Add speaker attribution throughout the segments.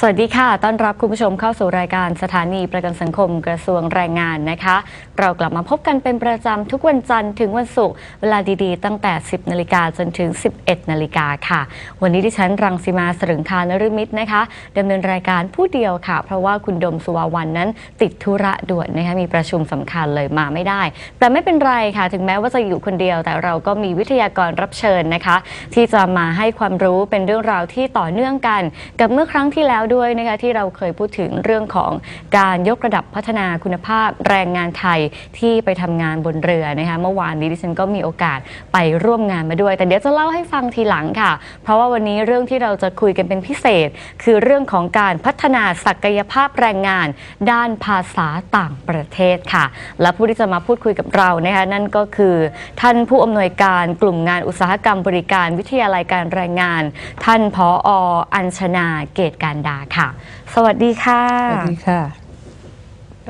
Speaker 1: สวัสดีค่ะ ต้อนรับคุณผู้ชมเข้าสู่รายการสถานีประกันสังคมกระทรวงแรงงานนะคะ เรากลับมาพบกันเป็นประจำทุกวันจันทร์ถึงวันศุกร์เวลาดีๆ ตั้งแต่ 10 นาฬิกาจนถึง 11 นาฬิกาค่ะ วันนี้ดิฉันรังสีมาสรึงคานฤมิตนะคะดำเนินรายการผู้เดียวค่ะ เพราะว่าคุณดมสุวาวันนั้นติดธุระด่วนนะคะมีประชุมสำคัญเลยมาไม่ได้ แต่ไม่เป็นไรค่ะ ถึงแม้ว่าจะอยู่คนเดียว แต่เราก็มีวิทยากรรับเชิญนะคะ ที่จะมาให้ความรู้เป็นเรื่องราวที่ต่อเนื่องกัน กับเมื่อครั้งที่แล้วด้วยนะคะที่เราเคยพูดถึงเรื่องของการยกระดับพัฒนาคุณภาพแรงงานไทยที่ไปทำงานบนเรือนะคะเมื่อวานนี้ดิฉันก็มีโอกาสไปร่วมงานมาด้วย แต่เดี๋ยวจะเล่าให้ฟังทีหลังค่ะ เพราะว่าวันนี้เรื่องที่เราจะคุยกันเป็นพิเศษ คือเรื่องของการพัฒนาศักยภาพแรงงาน ด้านภาษาต่างประเทศค่ะ และผู้ที่จะมาพูดคุยกับเรานะคะนั่นก็คือ ท่านผู้อำนวยการกลุ่มงานอุตสาหกรรมบริการวิทยาลัยการแรงงาน ท่านผออัญชนาเกตการดาค่ะ สวัสดีค่ะ
Speaker 2: สวัสดีค่ะ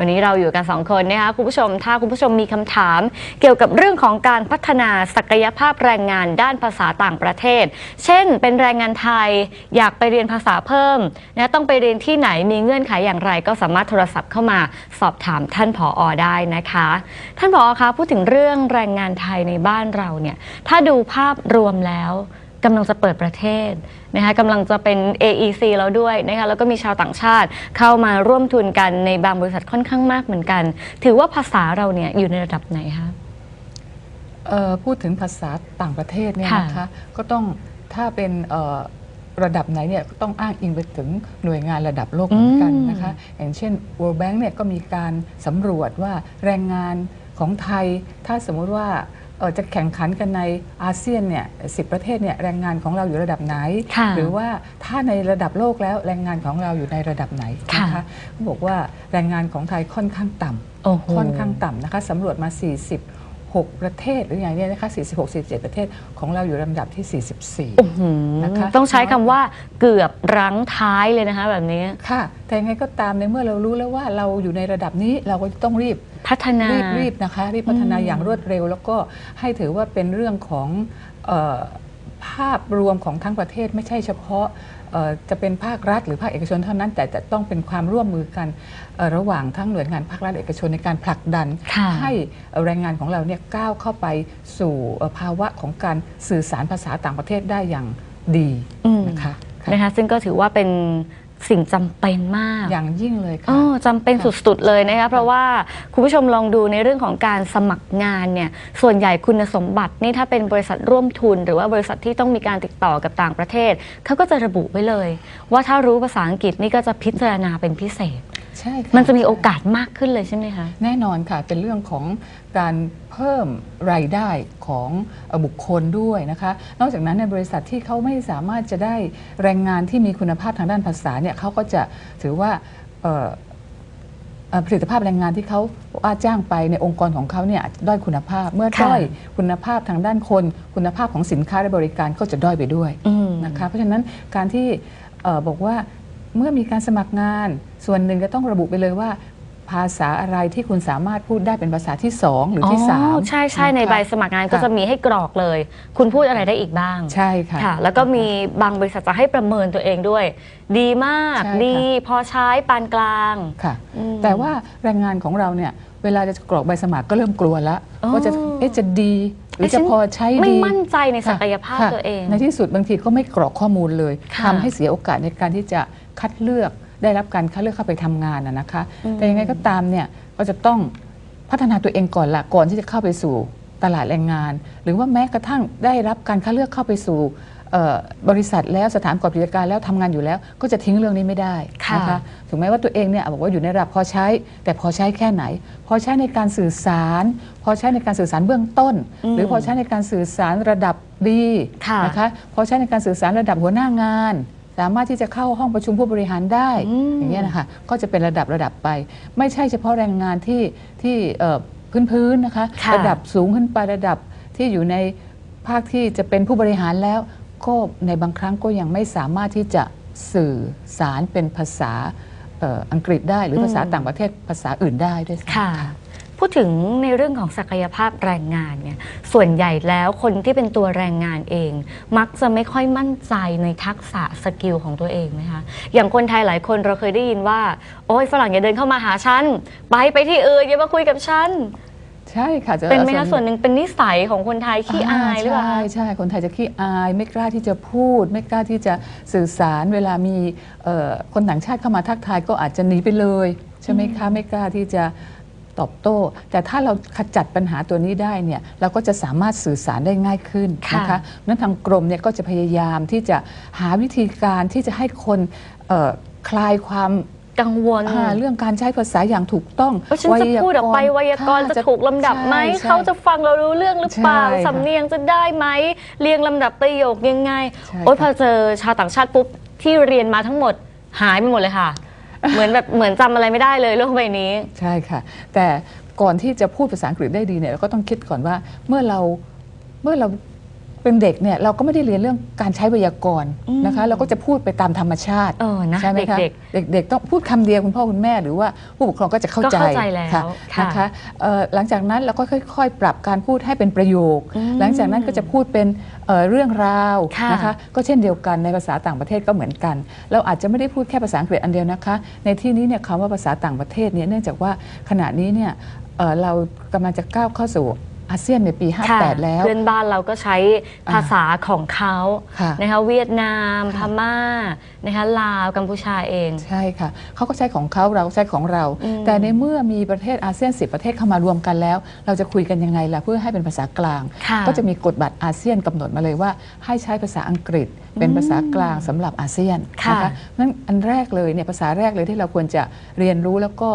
Speaker 1: วันนี้เราอยู่กันสองคนนะคะคุณผู้ชมถ้าคุณผู้ชมมีคำถาม เกี่ยวกับเรื่องของการพัฒนาศักยภาพแรงงานด้านภาษาต่างประเทศ เช่น เป็นแรงงานไทยอยากไปเรียนภาษาเพิ่มนะต้องไปเรียนที่ไหนมีเงื่อนไขอย่างไร ก็สามารถโทรศัพท์เข้ามาสอบถามท่านผออได้นะคะ ท่านผอคะพูดถึงเรื่องแรงงานไทยในบ้านเราเนี่ยถ้าดูภาพรวมแล้ว กำลังจะเปิดประเทศนะคะกำลังจะเป็น AEC แล้วด้วยนะคะแล้วก็มีชาวต่างชาติเข้ามาร่วมทุนกันในบางบริษัทค่อนข้างมากเหมือนกัน ถือว่าภาษาเราเนี่ยอยู่ในระดับไหนคะ
Speaker 2: เอ่อพูดถึงภาษาต่างประเทศเนี่ย
Speaker 1: ค่ะ
Speaker 2: นะคะ ก็ต้องถ้าเป็นเอ่อระดับไหนเนี่ยก็ต้องอ้างอิงไปถึงหน่วยงานระดับโลกเหมือนกันนะคะ อย่างเช่น World Bank เนี่ยก็มีการสำรวจว่าแรงงานของไทย ถ้าสมมุติว่าเอ่อ จะแข่งขันกันในอาเซียนเนี่ยสิประเทศเนี่ยแรงงานของเราอยู่ระดับไหน
Speaker 1: ค่ะ
Speaker 2: หรือว่าถ้าในระดับโลกแล้วแรงงานของเราอยู่ในระดับไหนนะคะเขาบอกว่าแรงงานของไทยค่อนข้างต่ำ
Speaker 1: โอ้โห
Speaker 2: ค่อนข้างต่ำนะคะสำรวจมา 46 ประเทศหรืออย่างเนี้ยนะคะ46 47 ประเทศของเราอยู่ลำดับที่
Speaker 1: อื้อหือ
Speaker 2: นะคะ
Speaker 1: ต้องใช้คำว่าเกือบรั้งท้ายเลยนะคะ แบบนี้
Speaker 2: 44ค่ะ แต่ยังไงก็ตามในเมื่อเรารู้แล้วว่าเราอยู่ในระดับนี้เราก็ต้องรีบ
Speaker 1: พัฒนา
Speaker 2: รีบรีบนะคะรีบพัฒนา
Speaker 1: อืม
Speaker 2: อย่างรวดเร็ว แล้วก็ให้ถือว่าเป็นเรื่องของเออภาพรวมของทั้งประเทศไม่ใช่เฉพาะเอ่อ จะเป็นภาครัฐหรือภาคเอกชนเท่านั้น แต่จะต้องเป็นความร่วมมือกันเอ่อระหว่างทั้งหน่วยงานภาครัฐเอกชนในการผลักดัน
Speaker 1: ค่ะ
Speaker 2: ให้แรงงานของเราเนี่ยก้าวเข้าไปสู่เอ่อภาวะของการสื่อสารภาษาต่างประเทศได้อย่างดี
Speaker 1: อืม
Speaker 2: นะคะค่ะ
Speaker 1: นะคะซึ่งก็ถือว่าเป็น สิ่งจำเป็นมาก
Speaker 2: อย่างยิ่งเลย
Speaker 1: อ๋
Speaker 2: ค่ะ
Speaker 1: อจำเป็นสุดๆเลยนะคะเพราะว่าคุณผู้ชมลองดูในเรื่องของการสมัครงานเนี่ยส่วนใหญ่คุณสมบัตินี่ถ้าเป็นบริษัทร่วมทุน หรือว่าบริษัทที่ต้องมีการติดต่อกับต่างประเทศเขาก็จะระบุไว้เลย ว่าถ้ารู้ภาษาอังกฤษนี่ก็จะพิจารณาเป็นพิเศษ
Speaker 2: ใช่ค่
Speaker 1: มันจะมีโอกาสมากขึ้นเลยใช่ไหมคะ
Speaker 2: แน่นอนค่ะ เป็นเรื่องของการเพิ่มรายได้ของเอ่อบุคคลด้วยนะคะ นอกจากนั้นในบริษัทที่เขาไม่สามารถจะได้แรงงานที่มีคุณภาพทางด้านภาษาเนี่ยเขาก็จะถือว่าเอ่อเอ่อผลิตภาพแรงงานที่เขาว่าจ้างไปในองค์กรของเขาเนี่ยอาจจะด้อยคุณภาพ เมื่อ
Speaker 1: ค่ะ
Speaker 2: ด้อยคุณภาพทางด้านคน คุณภาพของสินค้าและบริการก็จะด้อยไปด้วย
Speaker 1: อืม
Speaker 2: นะคะเพราะฉะนั้นการที่เอ่อบอกว่า เมื่อมีการสมัครงาน ส่วนหนึ่งก็ต้องระบุไปเลยว่า ภาษาอะไรที่คุณสามารถพูดได้เป็นภาษาที่ 2 หรือที่
Speaker 1: อ๋อ
Speaker 2: 3
Speaker 1: ใช่ใช่ในใบสมัครงานก็จะมีให้กรอกเลย คุณพูดอะไรได้อีกบ้าง
Speaker 2: ใช่ค่ะ
Speaker 1: ค่ะ แล้วก็มีบางบริษัทจะให้ประเมินตัวเองด้วย ดีมาก
Speaker 2: ใช่ค่ะ
Speaker 1: ดีพอใช้ปานกลาง
Speaker 2: ค่ะ
Speaker 1: อืม
Speaker 2: แต่ว่าแรงงานของเราเนี่ยเวลาจะกรอกใบสมัครก็เริ่มกลัวแล้ว
Speaker 1: อ๋อ
Speaker 2: ว่าจะเอ๊ะจะดีหรือ
Speaker 1: เอ๊ะฉั
Speaker 2: จะ
Speaker 1: น
Speaker 2: พอใช้ดี
Speaker 1: ไม่มั่นใจในศักยภาพ
Speaker 2: ค่ะ
Speaker 1: ตัวเอง
Speaker 2: ในที่สุดบางทีก็ไม่กรอกข้อมูลเลย
Speaker 1: ค่ะ
Speaker 2: ทำให้เสียโอกาสในการที่จะ คัดเลือกได้รับการคัดเลือกเข้าไปทำงานนะนะคะ
Speaker 1: อืม
Speaker 2: แต่ยังไงก็ตามเนี่ยก็จะต้องพัฒนาตัวเองก่อนละก่อนที่จะเข้าไปสู่ตลาดแรงงาน หรือว่าแม้กระทั่งได้รับการคัดเลือกเข้าไปสู่เอ่อบริษัทแล้วสถานประกอบกิจการแล้วทำงานอยู่แล้ว ก็จะทิ้งเรื่องนี้ไม่ได้นะคะ
Speaker 1: ค่ะ
Speaker 2: ถึงแม้ว่าตัวเองเนี่ยบอกว่าอยู่ในระดับพอใช้ แต่พอใช้แค่ไหน พอใช้ในการสื่อสาร พอใช้ในการสื่อสารเบื้องต้น
Speaker 1: อืม
Speaker 2: หรือพอใช้ในการสื่อสารระดับดี
Speaker 1: ค่ะ
Speaker 2: นะคะพอใช้ในการสื่อสารระดับหัวหน้างาน สามารถที่จะเข้าห้องประชุมผู้บริหารได้
Speaker 1: อืม
Speaker 2: อย่างเงี้ยนะคะก็จะเป็นระดับระดับไป ไม่ใช่เฉพาะแรงงานที่ที่เอ่อพื้นๆนะคะ
Speaker 1: ค่ะ
Speaker 2: ระดับสูงขึ้นไประดับที่อยู่ในภาคที่จะเป็นผู้บริหารแล้ว ก็ในบางครั้งก็ยังไม่สามารถที่จะสื่อสารเป็นภาษาเอ่ออังกฤษได้ หรือภาษาต่างประเทศภาษาอื่นได้ด้วยซ้ำ
Speaker 1: ค่ะ พูดถึงในเรื่องของศักยภาพแรงงานเนี่ยส่วนใหญ่แล้วคนที่เป็นตัวแรงงานเอง มักจะไม่ค่อยมั่นใจในทักษะสกิลของตัวเองไหมคะอย่างคนไทยหลายคนเราเคยได้ยินว่า โอ้ยฝรั่งอย่าเดินเข้ามาหาฉันไปไปที่อื่นอย่ามาคุยกับฉัน
Speaker 2: ใช่ค่ะจะ
Speaker 1: เป็นไหมคะส่วนหนึ่งเป็นนิสัยของคนไทยขี้อายหรือเปล่า
Speaker 2: ใช่
Speaker 1: คะ
Speaker 2: ใช่คนไทยจะขี้อาย ไม่กล้าที่จะพูด ไม่กล้าที่จะสื่อสารเวลามีเอ่อคนต่างชาติเข้ามาทักทายก็อาจจะหนีไปเลย ใช่ไหมคะไม่กล้าที่จะ ตอบโต้ แต่ถ้าเราขจัดปัญหาตัวนี้ได้เนี่ยเราก็จะสามารถสื่อสารได้ง่ายขึ้น
Speaker 1: ค่ะ
Speaker 2: นะคะนั้นทางกรมเนี่ยก็จะพยายามที่จะหาวิธีการที่จะให้คนเอ่อคลายความ
Speaker 1: กังวล
Speaker 2: อ่าเรื่องการใช้ภาษาอย่างถูกต้อง
Speaker 1: ว่าฉันจะพูดออกไปไวยากรณ์
Speaker 2: ค่
Speaker 1: จะถูกลำดับไหม
Speaker 2: ใช่ใช่
Speaker 1: เขาจะฟังเรารู้เรื่องหรือเปล่า
Speaker 2: ใช่ค่ะ
Speaker 1: สำเนียงจะได้ไหมเรียงลำดับประโยคยังไง
Speaker 2: ใช่
Speaker 1: โอ๊ยพ
Speaker 2: ค่ะ
Speaker 1: อเจอชาวต่างชาติปุ๊บที่เรียนมาทั้งหมดหายไปหมดเลยค่ะ เหมือนแบบเหมือนจำอะไรไม่ได้เลยโลกใบนี้
Speaker 2: ใช่ค่ะ แต่ก่อนที่จะพูดภาษาอังกฤษได้ดีเนี่ยเราก็ต้องคิดก่อนว่าเมื่อเราเมื่อเรา เป็นเด็กเนี่ยเราก็ไม่ได้เรียนเรื่องการใช้ไวยากรณ์นะคะ เราก็จะพูดไปตามธรรมชาติ
Speaker 1: เออนะ
Speaker 2: ใช่ไหมคะ
Speaker 1: เด็ก
Speaker 2: เด็กๆต้องพูดคำเดียวคุณพ่อคุณแม่หรือว่าผู้ปกครองก็จะเข้าใจ
Speaker 1: ก็เข้าใจแล้ว
Speaker 2: ค่ะ
Speaker 1: ค่ะ
Speaker 2: นะคะเอ่อหลังจากนั้นเราก็ค่อยๆ ปรับการพูดให้เป็นประโยค
Speaker 1: อืม
Speaker 2: หลังจากนั้นก็จะพูดเป็นเอ่อเรื่องราว
Speaker 1: ค่ะ
Speaker 2: นะคะก็เช่นเดียวกันในภาษาต่างประเทศก็เหมือนกัน เราอาจจะไม่ได้พูดแค่ภาษาอังกฤษอันเดียวนะคะ ในที่นี้เนี่ยคำว่าภาษาต่างประเทศเนี่ยเนื่องจากว่าขณะนี้เนี่ยเอ่อเรากำลังจะก้าวเข้าสู่ อาเซียนในปี
Speaker 1: ค่ะ
Speaker 2: 58 แล้ว
Speaker 1: เพื่อนบ้านเราก็ใช้ภาษาของเขา
Speaker 2: ค่ะ
Speaker 1: นะคะเวียดนาม พ
Speaker 2: ค่ะ
Speaker 1: ม่านะคะลาวกัมพูชาเอง
Speaker 2: ใช่ค่ะเขาก็ใช้ของเขาเราใช้ของเรา
Speaker 1: อืม
Speaker 2: แต่ในเมื่อมีประเทศอาเซียน 10 ประเทศเข้ามารวมกันแล้ว เราจะคุยกันยังไงล่ะเพื่อให้เป็นภาษากลาง
Speaker 1: ค่ะ
Speaker 2: ก็จะมีกฎบัตรอาเซียนกำหนดมาเลยว่า ให้ใช้ภาษาอังกฤษ เป็นภาษากลางสำหรับอาเซียน
Speaker 1: ค่ะ
Speaker 2: นะคะนั้นอันแรกเลยเนี่ยภาษาแรกเลยที่เราควรจะเรียนรู้แล้วก็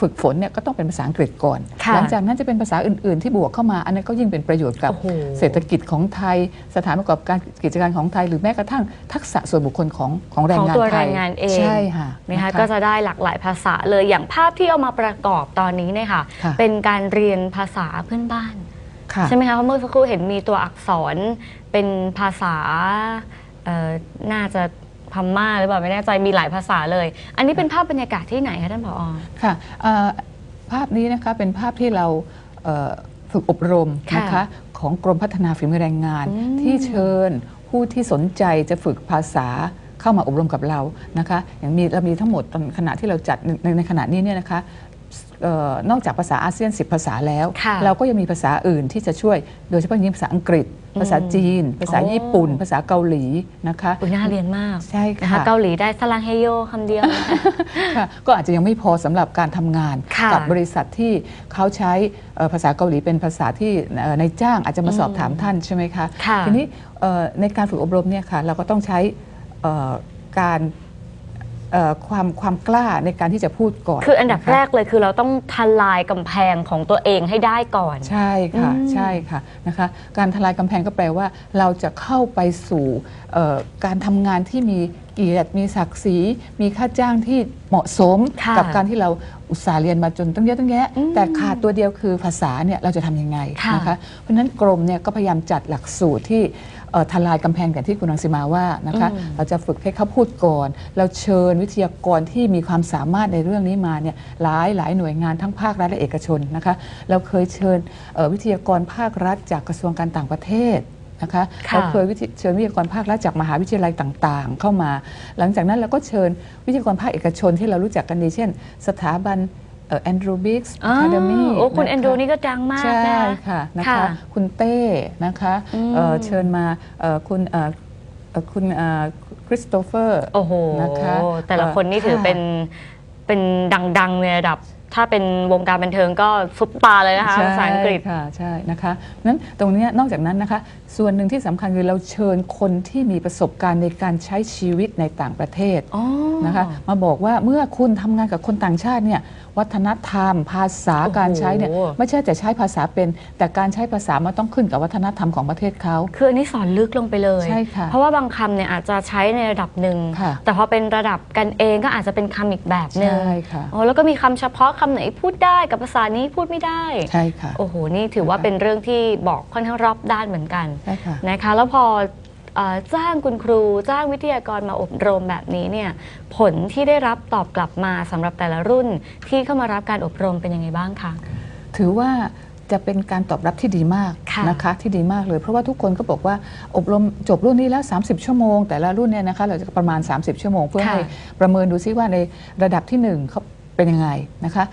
Speaker 2: ฝึกฝนเนี่ยก็ต้องเป็นภาษาอังกฤษก่อน
Speaker 1: ค่ะ
Speaker 2: หลัจากนั้นจะเป็นภาษาอื่น ๆ ที่บวกเข้ามาอันนั้นก็ยิ่งเป็นประโยชน์กับ
Speaker 1: โอ้โห
Speaker 2: เศรษฐกิจของไทย สถานประกอบการกิจการของไทย หรือแม้กระทั่งทักษะส่วนบุคคลของของแรงงาน
Speaker 1: ของตัว
Speaker 2: ไท
Speaker 1: แร
Speaker 2: ย
Speaker 1: งงานเอง
Speaker 2: ใช่ค่ะ
Speaker 1: นะคะ
Speaker 2: นะคะ
Speaker 1: ก็จะได้หลากหลายภาษาเลยอย่างภาพที่เอามาประกอบตอนนี้เนี่ยค่ะ
Speaker 2: ค่ะ
Speaker 1: เป็นการเรียนภาษาเพื่อนบ้าน
Speaker 2: ค่ะ
Speaker 1: ใช่ไหมคะเพราะเมื่อสักครู่เห็นมีตัวอักษรเป็นภาษาเอ่อน่าจะพม่าหรือเปล่าไม่แน่ใจมีหลายภาษาเลย อันนี้เป็นภาพบรรยากาศที่ไหนคะท่านผอ
Speaker 2: ค่ะเอ่อภาพนี้นะคะเป็นภาพที่เราเอ่อ ฝึกอบรม
Speaker 1: ค่ะ
Speaker 2: นะคะของกรมพัฒนาฝีมือแรงงาน
Speaker 1: อืม
Speaker 2: ที่เชิญผู้ที่สนใจจะฝึกภาษาเข้ามาอบรมกับเรานะคะอย่างมีเรามีทั้งหมดตอนขณะที่เราจัดในในขณะนี้เนี่ยนะคะเอ่อ นอกจากภาษาอาเซียน 10 ภาษาแล้ว
Speaker 1: ค่ะ
Speaker 2: เราก็ยังมีภาษาอื่นที่จะช่วย โดยเฉพาะอย่างยิ่งภาษาอังกฤษ ภาษาจีน ภาษา
Speaker 1: โอ้
Speaker 2: ญี่ปุ่น ภาษาเกาหลีนะคะ
Speaker 1: อุยน่าเรียนมาก
Speaker 2: ใช่
Speaker 1: นะคะ
Speaker 2: ค่ะ
Speaker 1: เกาหลีได้สลังเฮโยคำเดียว
Speaker 2: ค่ะก็อาจจะยังไม่พอสำหรับการทำงาน
Speaker 1: ค่ะ
Speaker 2: กับบริษัทที่เขาใช้เอ่อภาษาเกาหลีเป็นภาษาที่เอ่อในจ้างอาจจะมาสอบถามท่านใช่ไหมคะ
Speaker 1: ค่ะ
Speaker 2: ทีนี้เอ่อในการฝึกอบรมเนี่ยค่ะเราก็ต้องใช้เอ่อการ เอ่อความความกล้าในการที่จะพูดก่อน
Speaker 1: คืออันดับะ
Speaker 2: คะ
Speaker 1: แรกเลยคือเราต้องทลายกำแพงของตัวเองให้ได้ก่อน
Speaker 2: ใช่ค่ะ
Speaker 1: อืม
Speaker 2: ใช่ค่ะนะคะการทลายกำแพงก็แปลว่า เราจะเข้าไปสู่เอ่อการทำงานที่มีเกียรติมีศักดิ์ศรีมีค่าจ้างที่เหมาะสม
Speaker 1: ค่ะ
Speaker 2: กับการที่เราอุตส่าห์เรียนมาจนตั้งเยอะตั้งแยะ
Speaker 1: อืม
Speaker 2: แต่ขาดตัวเดียวคือภาษาเนี่ยเราจะทำยังไง
Speaker 1: ค่ะ
Speaker 2: นะคะเพราะฉะนั้นกรมเนี่ยก็พยายามจัดหลักสูตรที่เอ่อ ทลายกำแพงอย่างที่คุณรังสิมาว่านะคะ
Speaker 1: อืม
Speaker 2: เราจะฝึกให้เขาพูดก่อน เราเชิญวิทยากรที่มีความสามารถในเรื่องนี้มาเนี่ยหลายหลายหน่วยงานทั้งภาครัฐและเอกชนนะคะเราเคยเชิญเอ่อวิทยากรภาครัฐจากกระทรวงการต่างประเทศนะคะ
Speaker 1: ค่ะ
Speaker 2: เราเคยวิทยเชิญวิทยากรภาครัฐจากมหาวิทยาลัยต่างๆ เข้ามา หลังจากนั้นเราก็เชิญวิทยากรภาคเอกชนที่เรารู้จักกันดีเช่น สถาบัน แอนดรูบิกส์
Speaker 1: อ๋อ
Speaker 2: อะคาเดมี่
Speaker 1: โอ้คุณแอนดรูนี่ก็ดังมาก
Speaker 2: ใช่
Speaker 1: นะคะ
Speaker 2: ค่ะนะ
Speaker 1: ค่ะ
Speaker 2: คะคุณเต้นะคะ
Speaker 1: อืม
Speaker 2: เอ่อเชิญมาเอ่อคุณเอ่อเอ่อคุณคริสโตเฟอร์
Speaker 1: โอ้โห
Speaker 2: นะคะ
Speaker 1: แต่ละคนนี่ถือ
Speaker 2: ค่ะ
Speaker 1: เป็นเป็นดังๆในระดับถ้าเป็นวงการบันเทิงก็ซุปตาเลยนะคะ
Speaker 2: ใช่
Speaker 1: ภาษาอังกฤษ
Speaker 2: ค่ะใช่นะคะนั้นตรงเนี้ยนอกจากนั้นนะคะ ส่วนหนึ่งที่สำคัญคือเราเชิญคนที่มีประสบการณ์ในการใช้ชีวิตในต่างประเทศ
Speaker 1: อ๋อ
Speaker 2: นะคะมาบอกว่าเมื่อคุณทำงานกับคนต่างชาติเนี่ย วัฒนธรรม ภาษา
Speaker 1: โอ้โห
Speaker 2: การใช้เนี่ยไม่ใช่แต่ใช้ภาษาเป็น แต่การใช้ภาษามันต้องขึ้นกับวัฒนธรรมของประเทศเขา
Speaker 1: คืออันนี้สอนลึกลงไปเลย
Speaker 2: ใช่ค่ะ
Speaker 1: เพราะว่าบางคำเนี่ยอาจจะใช้ในระดับหนึ่ง
Speaker 2: ค่ะ
Speaker 1: แต่พอเป็นระดับกันเองก็อาจจะเป็นคำอีกแบบหนึ่ง
Speaker 2: ใช่ค่ะ
Speaker 1: โอ้แล้วก็มีคำเฉพาะคำไหนพูดได้กับภาษานี้พูดไม่ได้
Speaker 2: ใช่ค่ะ
Speaker 1: โอ้โหนี่ถือว่าเป็นเรื่องที่บอกค่อนข้างรอบด้านเหมือนกัน
Speaker 2: ใช่ค่ะ
Speaker 1: นะคะแล้วพอเอ่อ จ้างคุณครูจ้างวิทยากรมาอบรมแบบนี้เนี่ยผลที่ได้รับตอบกลับมาสำหรับแต่ละรุ่นที่เข้ามารับการอบรมเป็นยังไงบ้างคะ
Speaker 2: ถือว่าจะเป็นการตอบรับที่ดีมาก
Speaker 1: ค่ะ
Speaker 2: นะคะที่ดีมากเลยเพราะว่าทุกคนก็บอกว่าอบรมจบรุ่นนี้แล้ว 30 ชั่วโมง แต่ละรุ่นเนี่ยนะคะเราจะประมาณ 30 ชั่วโมง เพื่อ
Speaker 1: ค่ะ
Speaker 2: ให้ประเมินดูซิว่าในระดับที่1เขาเป็นยังไงนะคะ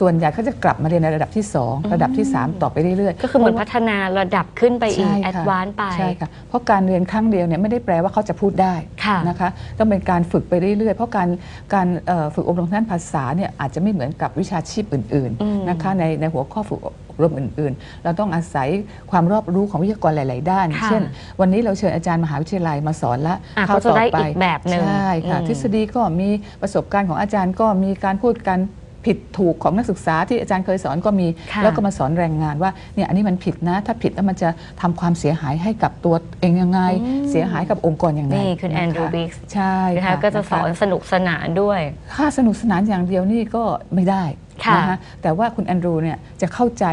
Speaker 2: ส่วนใหญ่เขาจะกลับมาเรียนในระดับที่ 2 ระดับที่ 3 ต่อไปเรื่อยๆ
Speaker 1: ก็คือเหมือนพัฒนาระดับขึ้นไปอีก
Speaker 2: ใช่
Speaker 1: แอ
Speaker 2: ค่ะ
Speaker 1: ดวานซ์ไป
Speaker 2: ใช่ค่ะเพราะการเรียนครั้งเดียวเนี่ยไม่ได้แปลว่าเขาจะพูดได้
Speaker 1: ค่ะ
Speaker 2: นะคะต้องเป็นการฝึกไปเรื่อยๆ เพราะการการเอ่อฝึกอบรมทางด้านภาษาเนี่ยอาจจะไม่เหมือนกับวิชาชีพอื่น
Speaker 1: อืม
Speaker 2: ๆนะคะในในหัวข้อฝึกอบรมอื่นๆ เราต้องอาศัยความรอบรู้ของวิทยากรหลาย ๆ ด้าน
Speaker 1: ค่ะ
Speaker 2: เช่น วันนี้เราเชิญอาจารย์มหาวิทยาลัยมาสอนละ
Speaker 1: อะ
Speaker 2: คราว
Speaker 1: ก็จะ
Speaker 2: ต่อ
Speaker 1: ได้
Speaker 2: ไป
Speaker 1: อีกแบบหนึ่ง
Speaker 2: ใช่ค่ะ
Speaker 1: อืม
Speaker 2: ทฤษฎีก็มีประสบการณ์ของอาจารย์ก็มีการพูดกัน ผิดถูกของนักศึกษาที่อาจารย์เคยสอนก็มี
Speaker 1: ค่ะ
Speaker 2: แล้วก็มาสอนแรงงานว่าเนี่ยอันนี้มันผิดนะ ถ้าผิดแล้วมันจะทำความเสียหายให้กับตัวเองยังไง เสียหายกับองค์กรยังไง
Speaker 1: นี่คุณะะแอนดรูบิกส์
Speaker 2: ใช่
Speaker 1: นะคะ
Speaker 2: ค่ะ
Speaker 1: ก็จะสอน
Speaker 2: ค
Speaker 1: สนุกสนานด้วย
Speaker 2: ค่าสนุกสนานอย่างเดียวนี่ก็ไม่ได้
Speaker 1: ค่ะ
Speaker 2: นะคะแต่ว่าคุณแอนดรูเนี่ยจะเข้าใจ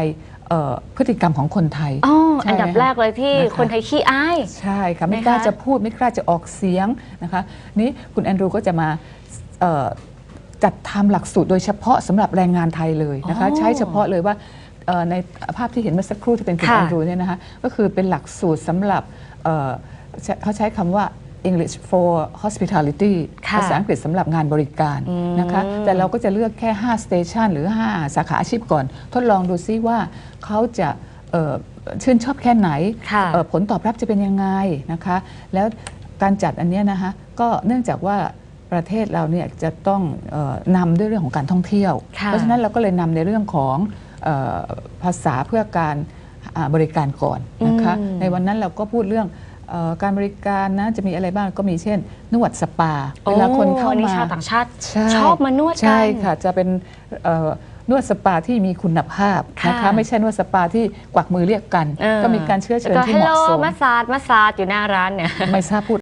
Speaker 2: เอ่อพฤติกรรมของคนไทย
Speaker 1: อ๋อ
Speaker 2: ใช่
Speaker 1: อันดับ
Speaker 2: ไหมคะ
Speaker 1: แรกเลยที่
Speaker 2: นะคะ
Speaker 1: คนไทยขี้อาย
Speaker 2: ใช่ค่ะ ไม่
Speaker 1: นะคะ
Speaker 2: กล้าจะพูดไม่กล้าจะออกเสียงนะคะ นี่คุณแอนดรูก็จะมาเอ่อ จัดทำหลักสูตรโดยเฉพาะสำหรับแรงงานไทยเลยนะคะ
Speaker 1: อ๋อ
Speaker 2: ใช้เฉพาะเลยว่าเอ่อในภาพที่เห็นเมื่อสักครู่ที่เป็นคุณ
Speaker 1: ค่ะ
Speaker 2: แอนดรูเนี่ยนะคะก็คือเป็นหลักสูตรสำหรับเอ่อใช้เขาใช้คำว่า English for Hospitality
Speaker 1: ค่ะ
Speaker 2: ภาษาอังกฤษสำหรับงานบริการ
Speaker 1: อืม
Speaker 2: นะคะแต่เราก็จะเลือกแค่ 5 station หรือ 5 สาขาอาชีพก่อน ทดลองดูซิว่าเขาจะเอ่อชื่นชอบแค่ไหน
Speaker 1: ค่ะ
Speaker 2: เอ่อผลตอบรับจะเป็นยังไงนะคะ แล้วการจัดอันเนี้ยนะคะก็เนื่องจากว่า ประเทศเราเนี่ยจะต้องเออนำด้วยเรื่องของการท่องเที่ยว
Speaker 1: ค่ะ
Speaker 2: เพราะฉะนั้นเราก็เลยนำในเรื่องของเออภาษาเพื่อการอ่าบริการก่อนนะคะ
Speaker 1: อืม
Speaker 2: ในวันนั้นเราก็พูดเรื่องเออการบริการนะจะมีอะไรบ้างก็มีเช่น นวดสปาเวลาคนเข้า
Speaker 1: โอ้อันนี้
Speaker 2: มา
Speaker 1: ชาวต่างชาติ
Speaker 2: ใช่
Speaker 1: ชอบมานวดกัน
Speaker 2: ใช่ค่ะจะเป็นเอ่อนวดสปาที่มีคุณภาพนะคะ
Speaker 1: ค่ะ
Speaker 2: ไม่ใช่นวดสปาที่กวักมือเรียกกัน
Speaker 1: เออ
Speaker 2: ก็มีการเชื้อเชิญ
Speaker 1: แล้ว
Speaker 2: ที่เหมาะ
Speaker 1: ฮัลโห
Speaker 2: ส
Speaker 1: ล
Speaker 2: ม
Speaker 1: มาสาดมาสาดอยู่หน้าร้านเนี่ย
Speaker 2: ไม่ทราบพูด